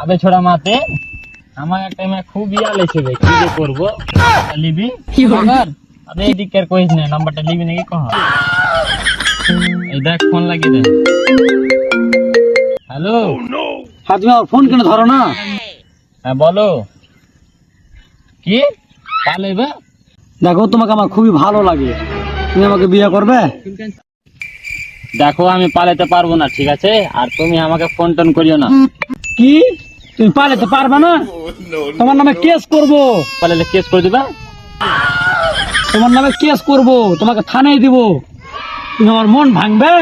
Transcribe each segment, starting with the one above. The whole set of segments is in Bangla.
আবে ছোড়া মাতে আমার একটা মেয়ে খুব ইয়া লেছে বে কি যে করব? লিবি আবার? আবে এই দিকের কইস না নাম্বারটা লিবি নাকি কহ? এই দেখ ফোন লাগিয়ে দে। হ্যালো হ্যাঁ তুমি আমার ফোন কেন ধরো না? হ্যাঁ বলো। কি? পালে দেখো তোমাকে আমার খুবই ভালো লাগে। তুমি আমাকে বিয়ে করবে? দেখো আমি পালাতে পারব না ঠিক আছে? আর তুমি আমাকে ফোন টোন করিও না। কি? তুমি পালাতে পারবে না? তোমার নামে কেস করব। পালালে কেস করে দিবা? তোমার নামে কেস করব। তোমাকে থানায় দিব। তুমি আমার মন ভাঙবে?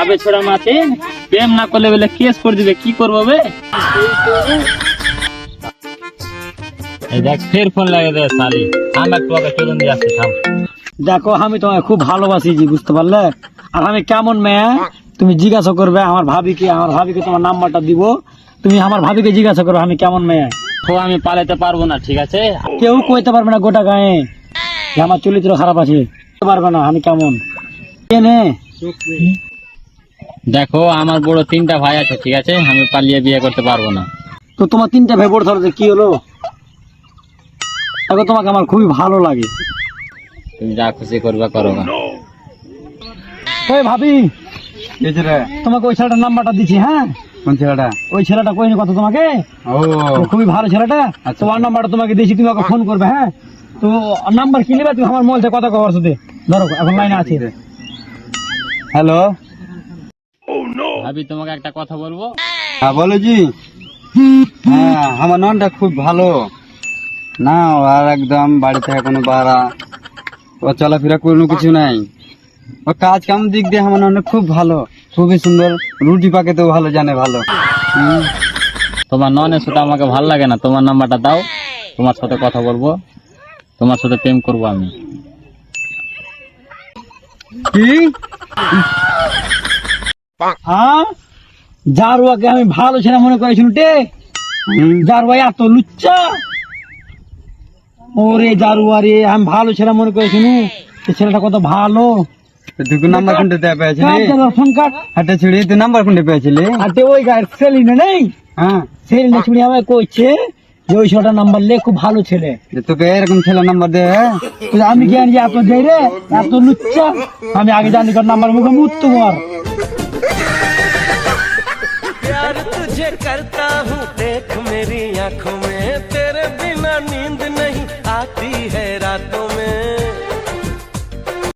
আবে ছোড়া মাতে প্রেম না করলে বলে কেস করে দিবে কি করব বে? এই দেখ ফের ফোন লাগে দে সালি আমি একটু চলুন দিয়ে আসছি থাম। দেখো আমি তোমাকে খুব ভালোবাসি জি বুঝতে পারলে? আর আমি কেমন মেয়ে? তুমি জিজ্ঞাসা করবে আমার ভাবিকে আমার ভাবিকে তোমার নাম্বারটা দিব। তুমি আমার ভাবিকে জিজ্ঞাসা করবে আমি কেমন মেয়ে? তো আমি পালাতে পারব না ঠিক আছে? কেউ কইতে পারবে না গোটা গায়ে। যে আমার চরিত্র খারাপ আছে। পারবে না আমি কেমন? কে নে? দেখো আমার বড় তিনটা ভাই আছে ঠিক আছে? আমি পালিয়ে বিয়ে করতে পারব না। তো তোমার তিনটা ভাই বোর্ড ধরো কি হলো? দেখো তোমাকে আমার খুবই ভালো লাগে। তুমি যা খুশি করবে করো না। ওই ভাবি তোমাকে ওই ছেলেটার নাম্বারটা দিচ্ছি হ্যাঁ? কোন ছেলেটা? ওই ছেলেটা কইনি কথা তোমাকে? ও। খুবই ভালো ছেলেটা। তোমার নাম্বারটা তোমাকে দিয়েছি তুমি ওকে ফোন করবে হ্যাঁ? তো নাম্বার কি নেবে তুমি আমার মোবাইল থেকে কথা কবার সাথে। ধরো এখন লাইনে আছে। হ্যালো? ভাবি তোমাকে একটা কথা বলব? হ্যাঁ বলো জি। হ্যাঁ আমার ননটা খুব ভালো। না আর একদম বাড়ি থেকে কোনো বাড়া ও চলাফেরা কোনো কিছু নাই। ও কাজ কাম দিক দিয়ে আমার নন খুব ভালো খুবই সুন্দর রুটি পাকেতেও ভালো জানে ভালো। তোমার ননের সাথে আমাকে ভালো লাগে না তোমার নাম্বারটা দাও তোমার সাথে কথা বলব তোমার সাথে প্রেম করব আমি। কি? হ্যাঁ? জারুয়াকে আমি ভালো ছেলে মনে করেছিল টে। জারুয়া এত লুচ্চা। ওরে জারুয়া রে আমি ভালো ছেলে মনে করেছিল এই ছেলেটা কত ভালো তো তুই নাম্বার কোনটা দেয়া পেয়েছিলি কাট দে তোর ফোন কাট হাটে ছিড়ি তুই নাম্বার কোনটা পেয়েছিলি আর তে ওই গায়ের সেলিনে নেই হ্যাঁ সেলিনে ছুড়ি আমায় কইছে যে ওই ছেলেটার নাম্বার লে খুব ভালো ছেলে যে তোকে এরকম ছেলে নাম্বার দে তো আমি কি জানি যে এত যাই রে এত লুচ্চা আমি আগে জানি তোর নাম্বার মুখে মুত্তু মার प्यार तुझे करता हूँ देख मेरी आंखों में तेरे बिना नींद